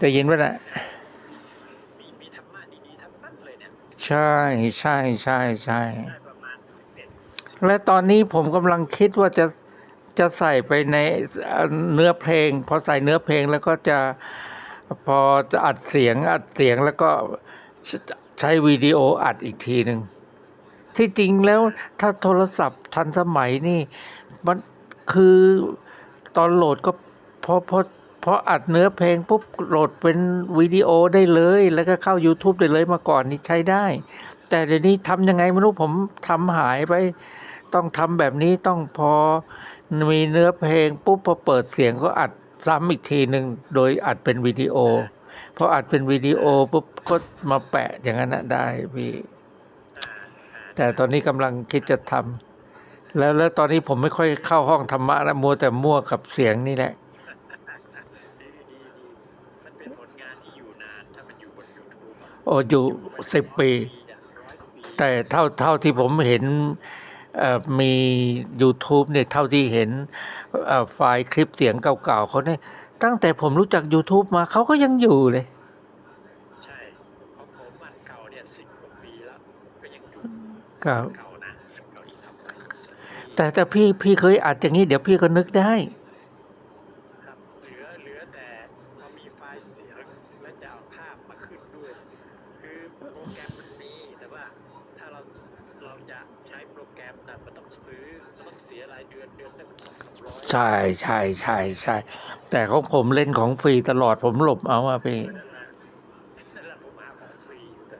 ได้ยินว่าน่ะมีมีธรรมะดีๆทั้งนั้นเลยเนี่ยใช่ใช่ใช่ใช่ได้ประมาณสิบเอ็ดและตอนนี้ผมกำลังคิดว่าจะจะใส่ไปในเอ่อเนื้อเพลง พอใส่เนื้อเพลงแล้วก็จะพอจะอัดเสียงอัดเสียงแล้วก็ใชใช้วิดีโออัดอีกทีหนึ่งที่จริงแล้วถ้าโทรศัพท์ทันสมัยนี่ มันคือตอนโหลดก็พอพอ พออัดเนื้อเพลงปุ๊บโหลดเป็นวิดีโอได้เลย แล้วก็เข้า YouTube ได้เลยมาก่อนนี่ใช้ได้ แต่เดี๋ยวนี้ทำยังไงไม่รู้ผมทำหายไป ต้องทำแบบนี้ต้องพอมีเนื้อเพลงปุ๊บพอเปิดเสียงก็อัดซ้ำอีกทีหนึ่งโดยอัดเป็นวิดีโอพออัดเป็นวิดีโอปุ๊บก็มาแปะอย่างนั้นได้พี่แต่ตอนนี้กำลังคิดจะทำแล้วแล้วตอนนี้ผมไม่ค่อยเข้าห้องธรรมะแล้วมัวแต่มั่วกับเสียงนี่แหละ ดีดีดีมันเป็นผลงานที่อยู่นานถ้ามันอยู่บนยูทูบโอ้อยู่สิบปีเนี่ยร้อยกว่าปี แต่เท่าเท่าที่ผมเห็นเอ่อมี YouTube เนี่ยเท่าที่เห็นเอ่อไฟล์คลิปเสียงเก่าๆเขาเนี่ยตั้งแต่ผมรู้จัก YouTube มาเขาก็ยังอยู่เลย ใช่ของผมมันเก่าเนี่ยสิบกว่าปีแล้วก็ยังอยู่ครับ เก่านะเก่าอีกสิบปีแต่แต่พี่พี่เคยอัดอย่างนี้เดี๋ยวพี่ก็นึกได้ ใช่ใช่ใช่ใช่แต่ของผมเล่นของฟรีตลอดผมหลบเอาอะพี่แหละผมหาของฟรีอยู่แต่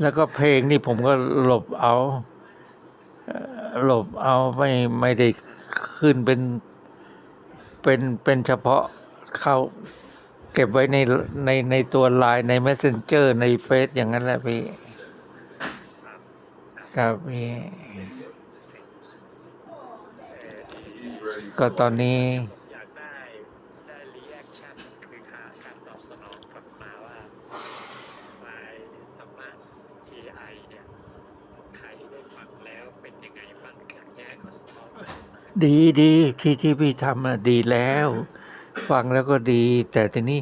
แล้วก็เพลงนี่ผมก็หลบเอาหลบเอาไม่ไม่ได้ขึ้นเป็นเป็นเป็นเฉพาะเข้าเก็บไว้ในในในตัวไลน์ใน Messenger ในเฟซอย่างนั้นแหละพี่ ครับพี่ ก็ตอนนี้อยากได้ได้รีแอคชั่นคือกาการตอบสนองกลับมาว่าไฟธรรมะ TI เนี่ยใครได้ฟังแล้วเป็นยังไงบ้างอยากแยกมาสนองดีดีที่ที่พี่ทำอะดีแล้ว ฟังแล้วก็ดี แต่ทีนี้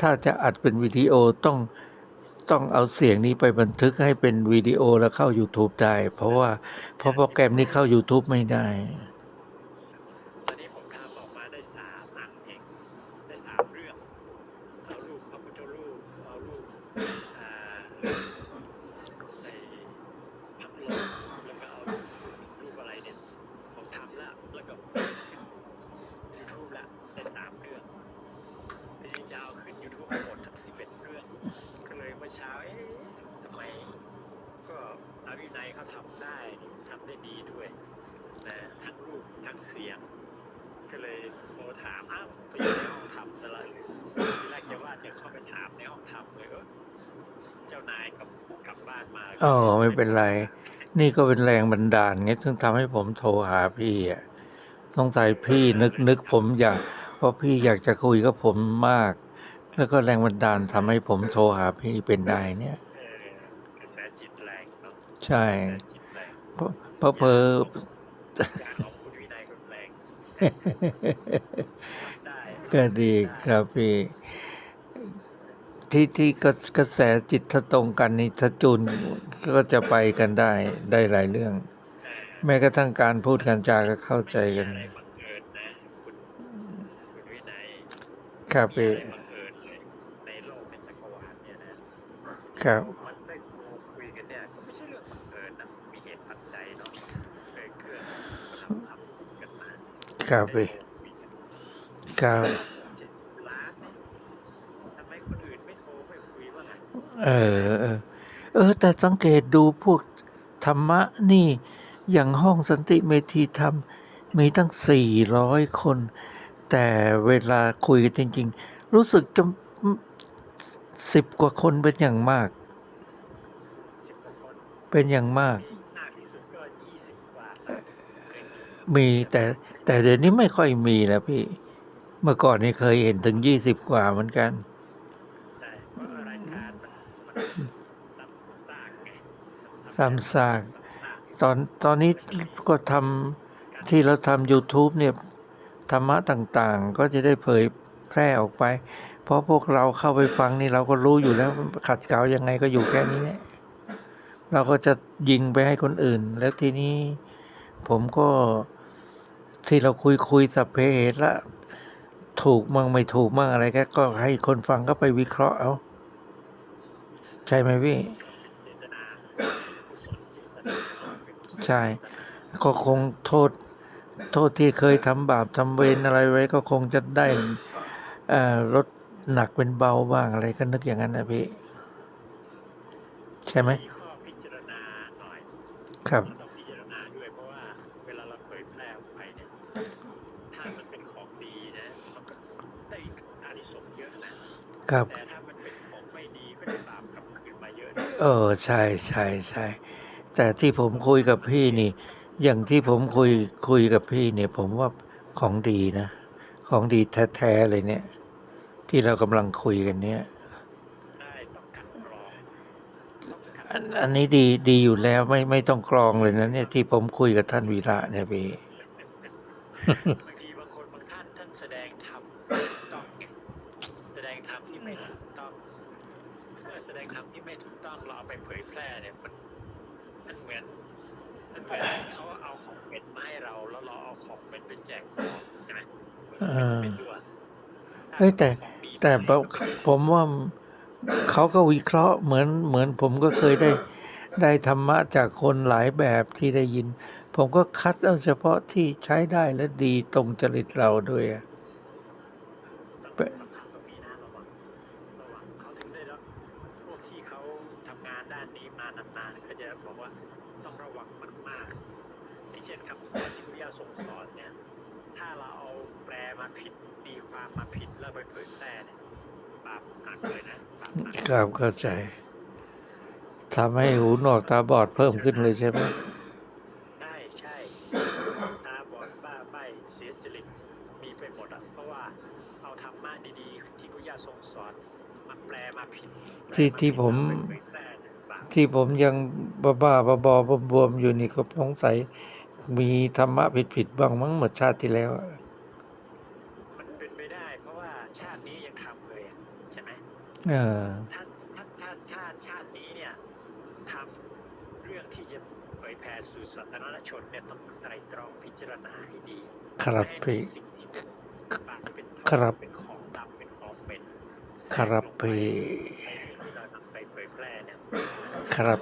ถ้าจะอัดเป็นวิดีโอต้องต้องเอาเสียงนี้ไปบันทึกให้เป็นวิดีโอแล้วเข้า YouTube ได้ เพราะว่าเพราะโปรแกรมนี้เข้า YouTube ไม่ได้ ตอนนี้ผมทำออกมาได้สามอันเองได้สามเรื่อง เอารูปพระพุทธรูปเอารูปอ่าในพัดลมแล้วก็เอารูปอะไรเนี่ยผมทำแล้วแล้วก็ยูทูบแล้วได้สามเรื่องทีนี้จะเอาขึ้นยูทูบหมดทั้งสิบเอ็ดเรื่อง ก็เลยเมื่อเช้าเอ๊ะทำไม ก็อาวินัยเขาทำได้นี่ทำได้ดีด้วยนะทั้งรูปทั้ง เสียง ก็เลยโทรถามอ้าวไปอยู่ในห้องทำซะละหรือทีแรกจะว่าจะเข้าไปถามในห้องทำเลยเออเจ้านายกลับกลับบ้านมาอ๋อไม่เป็นไร นี่ก็เป็นแรงบันดาลไงซึ่งทำให้ผมโทรหาพี่อะสงสัยพี่นึกนึกผมอยากเพราะพี่อยากจะคุยกับผมมาก แล้วก็แรงบันดาลทำให้ผมโทรหาพี่เป็นได้เนี่ยเออกระแสจิตแรงเนาะใช่กระแสจิตแรงเพราะเพราะเพอการของ ก็ดีครับพี่ที่ที่กระกระแสจิตถ้าตรงกันนี่ถ้าจูนก็จะไปกันได้ได้หลายเรื่อง แม้กระทั่งการพูดการจาก็เข้าใจกันอะไรบังเอิญนะคุณคุณวินัยครับมีพี่อะไครับพี่ครับเจ็ดล้านเนี่ยทำไมคนอื่นไม่โทรไม่คุยว่าไงเออเออ เออ แต่สังเกตดูพวกธรรมะนี่ อย่างห้องสันติเมธีธรรม มีตั้งสี่ร้อยคน แต่เวลาคุยกันจริง ๆ รู้สึกจะสิบกว่าคนเป็นอย่างมากสิบกว่าคนเป็นอย่างมากมากที่สุดก็ยี่สิบกว่าสามสิบเคยมีมีแต่ แต่เดี๋ยวนี้ไม่ค่อยมีแล้วพี่ เมื่อก่อนนี่เคยเห็นถึงยี่สิบกว่าเหมือนกันใช่เพราะว่ารายการมันมันซ้ำซากไงมันซ้ำซากซ้ำซากตอนตอนนี้ก็ทำที่เราทำ YouTube เนี่ยธรรมะต่างๆ ก็จะได้เผยแพร่ออกไปพเพราะพวกเราเข้าไปฟังนี่เราก็รู้อยู่แล้วขัดเกลายังไงก็อยู่แค่นี้แหละเราก็จะยิงไปให้คนอื่น แล้วทีนี้ผมก็ ที่เราคุยคุยสัพเพเหตุละถูกมั่งไม่ถูกมั่งอะไรก็ก็ให้คนฟังก็ไปวิเคราะห์เอา ใช่ไหมพี่ ใช่ ก็คงโทษ โทษที่เคยทำบาปทำเวรอะไรไว้ก็คงจะได้ลดหนักเป็นเบาบ้างอะไรก็นึกอย่างนั้นนะพี่ ใช่ไหมครับ ครับ แต่ถ้ามันเป็นของไม่ดีก็ได้บาปกลับคืนมาเยอะนะเออใช่ใช่ใช่แต่ที่ผมคุยกับพี่นี่ อย่างที่ผมคุยคุยกับพี่เนี่ย ผมว่าของดีนะ ของดีแท้ๆเลยเนี่ย ที่เรากำลังคุยกันเนี่ย ได้ต้องกันกรองต้องกันอันอันนี้ดีดีอยู่แล้วไม่ไม่ต้องกรองเลยนะเนี่ยที่ผมคุยกับท่านวีระเนี่ยพี่บางทีบางคนบางท่านท่านแสดงธรรมถูกต้องไงแสดงธรรมที่ไม่ถูกต้องเมื่อแสดงธรรมที่ไม่ถูก ต้องเราเอาไปเผยแพร่เนี่ยมันมันเหมือนมันเหมือนเขาเอาของเป็นมาให้เราแล้วเราเอาของเป็นไปแจกต่อใช่ไหมเออ เป็นด้วยเฮ้ยแต่ของดีแต่ผมว่าเขาก็วิเคราะห์เหมือนเหมือนผมก็เคยได้ ได้ธรรมะจากคนหลายแบบที่ได้ยิน ผมก็คัดเอาเฉพาะที่ใช้ได้และดีตรงจริตเราด้วยอะ ครับเข้าใจทำให้หูหนวกตาบอดเพิ่มขึ้นเลยใช่ไหมใช่ใช่ตาบอดบ้าใบเสียจริตมีไปหมดอะเพราะว่าเอาธรรมะดีๆ ที่พระเจ้าทรงสอนมาแปลมาผิดที่ที่ผมแปลาผิดแล้วเอาไปเผยแพร่เนี่ยบาปที่ผมยังบ้าบ้าๆบอๆบวมๆอยู่นี่ก็สงสัยมีธรรมะผิดๆบ้างมั้งหมดชาติที่แล้วอะ มันเป็นไปได้ เพราะว่าชาตินี้ยังทำเลยอะใช่ไหม เออ ถ้าถ้าถ้าถ้าชาตินี้เนี่ยทำเรื่องที่จะเผยแผ่สู่สาธารณชนเนี่ยต้องไตรตรองพิจารณาให้ดีครับไม่ให้มีพี่ สิ่งที่บาเป็นครับ เป็นของดำเป็นของเป็นแทกครับลงไปพี่ในที่เรานำไปเผยแพร่เนี่ย ครับ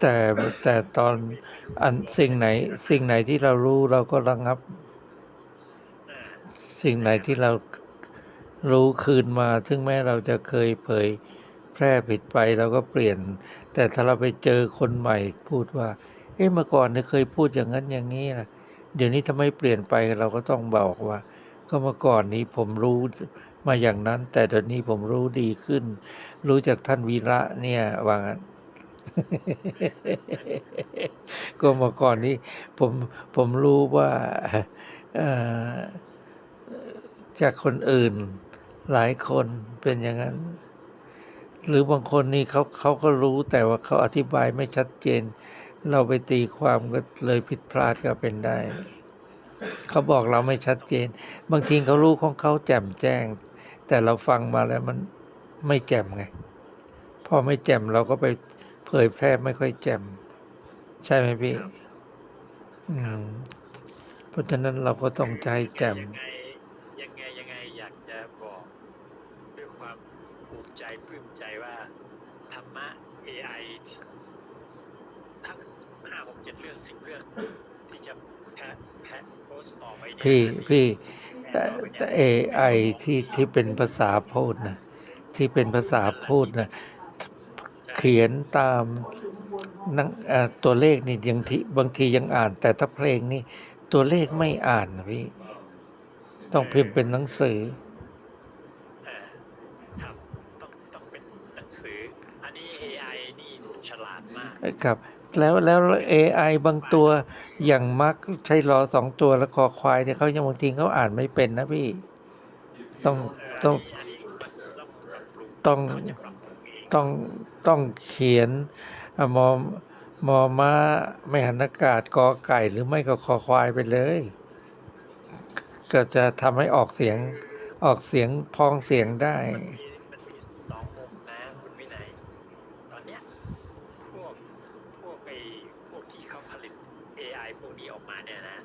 แต่แต่ตอนอันสิ่งไหนสิ่งไหนที่เรารู้เราก็ระงับ สิ่งไหนที่เรารู้คืนมา ซึ่งแม้เราจะเคยเผยแพร่ผิดไปเราก็เปลี่ยน แต่ถ้าเราไปเจอคนใหม่พูดว่า เอ๊ะเมื่อก่อนเนี่ยเคยพูดอย่างนั้นอย่างนี้ล่ะ เดี๋ยวนี้ทำไมเปลี่ยนไปเราก็ต้องบอกว่า ก็เมื่อก่อนนี้ผมรู้มาอย่างนั้น แต่เดี๋ยวนี้ผมรู้ดีขึ้น รู้จากท่านวีระเนี่ยว่างั้น ก็เมื่อก่อนนี้ผมผมรู้ว่าเอ่อจากคนอื่นหลายคนเป็นอย่างนั้น หรือบางคนนี่เขาเขาก็รู้แต่ว่าเขาอธิบายไม่ชัดเจน เราไปตีความก็เลยผิดพลาดก็เป็นได้ เขาบอกเราไม่ชัดเจน บางทีเขารู้ของเขาแจ่มแจ้ง แต่เราฟังมาแล้วมันไม่แจ่มไง พอไม่แจ่มเราก็ไป เผยแพร่ไม่ค่อยแจ่มใช่ไหมพี่อืมเพราะฉะนั้นเราก็ต้องใจแจ่มยังไงยังไงยังไงอยากจะบอกด้วยความภูมิใจปลื้มใจว่าธรรมะ AI ทั้งห้าหกเจ็ดเรื่องสิบเรื่องที่จะแพะแพะโพสต์ต่อไปเนี่ยพี่พี่แพะแต่ต่อไปแต่เนี่ย AI ที่ที่เป็นภาษาพูดนะที่เป็นภาษาพูดนะ เขียนตามหนังเอ่อตัวเลขนี่ยังทีบางทียังอ่าน แต่ถ้าเพลงนี่ตัวเลขไม่อ่านนะพี่ต้องพิมพ์เป็นหนังสือเออครับต้องต้องเป็นหนังสือ อันนี้ AI นี่ฉลาดมากครับ แล้วแล้ว AI บางตัวอย่างมักใช้รอสองตัวแล้วคอควายเนี่ยเขายังบางทีเขาอ่านไม่เป็นนะพี่ ต้องเต้องนนี้ต้องปรับปรุง ต้องเขาจะปรับปรุงเองต้องต้องเขียนอะมอมมอม้าไม่หันอากาศกอไก่หรือไม่ก็คอควายไปเลย ก็จะทำให้ออกเสียงออกเสียงพ้องเสียงได้มันมีมันมีสองมุมนะคุณวินัยตอนเนี้ยพวกพวกไอ้พวกที่เขาผลิต AI พวกนี้ออกมาเนี่ยนะ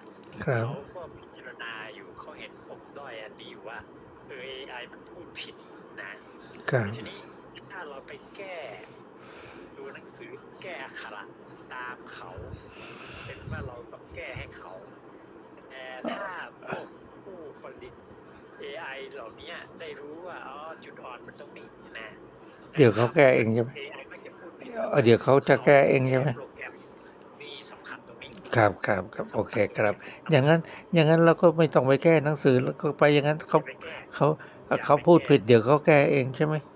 ครับเขาก็พิจารณาอยู่เขาเห็นปมด้อยอันนี้อยู่ว่าเออ AI มันพูดผิดนะครับทีนี้ ถ้าเราไปแก้ดูหนังสือแก้อักขระตามเขา เป็นว่าเราต้องแก้ให้เขา แต่ถ้าพวกผู้ผลิต AI เหล่านี้ได้รู้ว่าอ๋อจุดอ่อนมันตรงนี้นะเดี๋ยวเขาแก้เองใช่ไหม AI ก็จะพูดผิดเออเดี๋ยวเขาจะแก้เองใช่ไหมโปรแกรมมีสำคัญตรงนี้ครับครับครับโอเคครับ อย่างนั้นอย่างนั้นเราก็ไม่ต้องไปแก้หนังสือแล้วก็ไปอย่างนั้นเขาไปแก้เขาเขาพูดผิดเดี๋ยวเขาแก้เองใช่ไหมใช่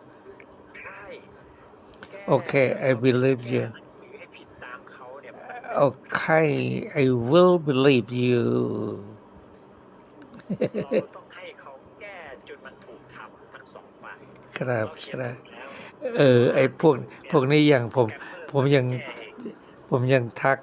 โอเค I believe you หนังสือให้ผิดตามเขาเนี่ยมันโอเค I will believe you เราต้องให้เขาแก้จนมันถูกทำทั้งสองฝ่ายครับเาเขีคนรับถูกแล้วเออไอ้พวกพวกนี้อย่างผมแกมอร์ผมยัง แก้เองผมยังทัก